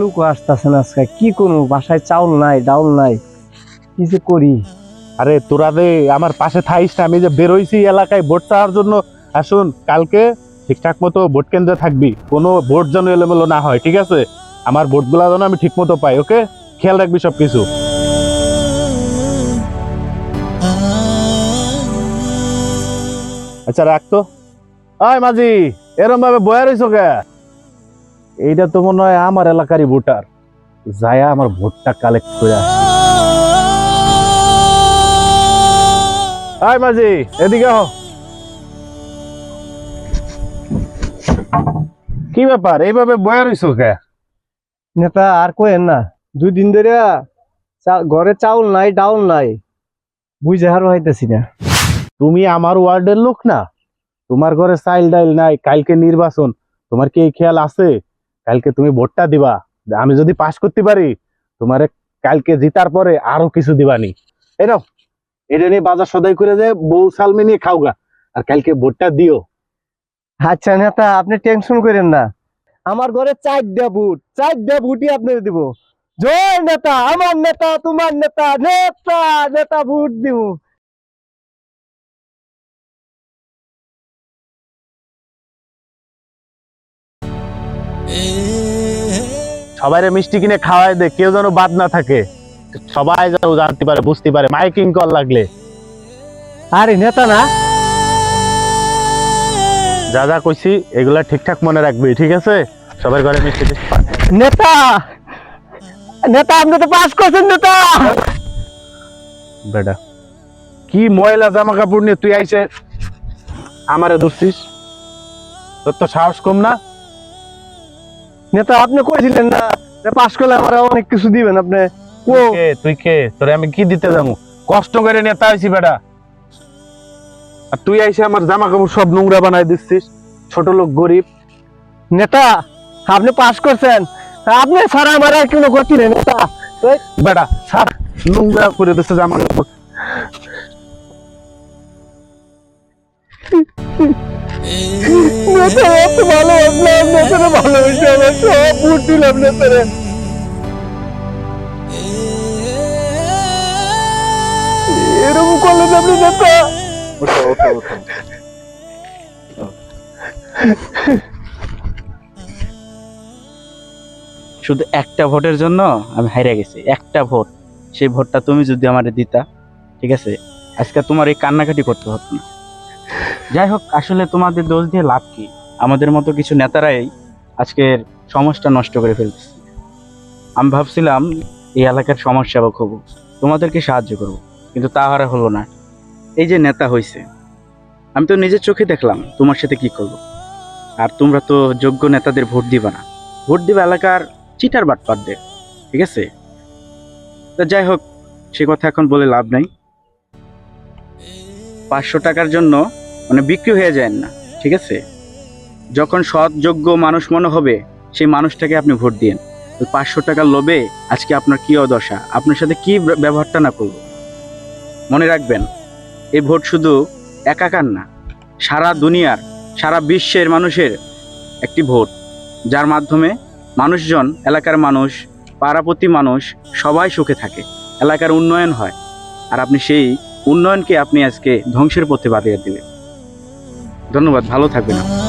লোক আসতেছে না আজকে। কি করব? বাসায় চাউল নাই, ডাউল নাই। কি যে করি? আরে তোরা রে আমার পাশে থাইস না, আমি যে বেরোইছি এলাকায় ভোট চাওয়ার জন্য আসুন কালকে ঠিকঠাক মতো ভোট কেন্দ্রে থাকবি, কোনো ভোট যেন এলোমেলো না হয়, ঠিক আছে? আমার ভোটগুলা যেন আমি ঠিক মতো পাই, ওকে? খেয়াল রাখবি সব কিছু আচ্ছা রাখতো আয় মাঝি এরম ভাবে বয়া রইছো কে? এইটা তো মনে হয় আমার এলাকারই ভোটার। যায়া আমার ভোটটা কালেক্ট করে আসি। আয় মাঝি এদিকে হ কি ব্যাপার এইভাবে বয়া রইছো কে? নেতা আর কোয়েন না দুই দিন ধরে ঘরে চাউল নাই ডাউল নাই বুঝে হারো হইতেছি না। তুমি আমার ওয়ার্ডের লোক না? তোমার ঘরে চাইল ডাইল নাই কালকে নির্বাচন তোমার কি এই খেয়াল আছে? কালকে তুমি ভোটটা দিবা। আমি যদি পাশ করতে পারি, তোমারে কালকে জিতার পরে আরও কিছু দিবানি এই নাও, এটা নিয়ে বাজার সদাই করে যে বউ সালমি নিয়ে খাওগা, আর কালকে ভোটটা দিও। আচ্ছা নেতা, আপনি টেনশন করেন না। আমার ঘরে চারটা বুট, চারটা বুটই আপনার দিব। জয় নেতা, আমার নেতা, তোমার নেতা নেতা নেতা বুট দিব। সবাইরে মিষ্টি কিনে খাওয়াই দে কেউ যেন বাদ না থাকে। সবাই যেন জানতে পারে বুঝতে পারে মাইকিং কল লাগলে। আরে নেতা না। যা যা কইছি এগুলা ঠিকঠাক মনে রাখবি ঠিক আছে? সবার ঘরে মিষ্টি নেতা! নেতা আপনি তো পাস করছেন নেতা! বেটা কি ময়লা জামা কাপড় নিয়ে তুই আইসে? আমারে ধরছিস? তোর তো সাহস কম না? নেতা আপনি কইছিলেন না? যে পাস করলে আমার অনেক কিছু দিবেন আপনি। ও। তুই কে? তুই কে? তোরে আমি কি দিতে যাব? কষ্ট করে নেতা আইছি বেটা। আর তুই আইসে আমার জামা কাপড় সব নোংরা বানাই দিচ্ছিস। ছোট লোক গরিব। নেতা আপনি পাস করছেন। আপনি ছাড়া আমার আর কোনো গতি নেই নেতা। বেটা সার নোংরা করে দিচ্ছে জামা কাপড় নেতা এত ভালো আপনার নেতারে ভালোবেসে আমার সব ভোট দিলাম নেতারে এরকম করলেন আপনি নেতা ওঠো ওঠো ওঠো। শুধু একটা ভোটের জন্য আমি হাইরে গেছি একটা ভোট। সেই ভোটটা তুমি যদি আমারে দিতা ঠিক আছে? আজকে তোমার এই কান্নাকাটি করতে হতো না। যাই হোক আসলে তোমাদের দোষ দিয়ে লাভ কি? আমাদের মতো কিছু নেতারাই আজকের সমাজটা নষ্ট করে ফেলতেছে আমি ভাবছিলাম, এই এলাকার সমাজ সেবক হব। তোমাদেরকে সাহায্য করব, কিন্তু তা আর হলো না। এই যে নেতা হয়েছে আমি তো নিজের চোখে দেখলাম তোমার সাথে কি করব। আর তোমরা তো যোগ্য নেতাদের ভোট দিবা না। ভোট দিবে এলাকার চিটার বাটপারদের, ঠিক আছে? তা যাই হোক সে কথা এখন বলে লাভ নাই। পাঁচশো টাকার জন্য মানে বিক্রি হয়ে যায় না, ঠিক আছে? যখন সৎ যোগ্য মানুষ মনে হবে, সেই মানুষটাকে আপনি ভোট দিন পাঁচশো টাকার লোভে আজকে আপনার কি অদশা? আপনার সাথে কি ব্যবহারটা না করব? মনে রাখবেন, এই ভোট শুধু একাকার না, সারা দুনিয়ার, সারা বিশ্বের মানুষের একটি ভোট, যার মাধ্যমে মানুষজন, এলাকার মানুষ, পাড়াপতি মানুষ সবাই সুখে থাকে, এলাকার উন্নয়ন হয়। আর আপনি সেই উন্নয়নকে আপনি আজকে ধ্বংসের পথে বাদিয়ে দিলেন। ধন্যবাদ ভালো থাকবেন।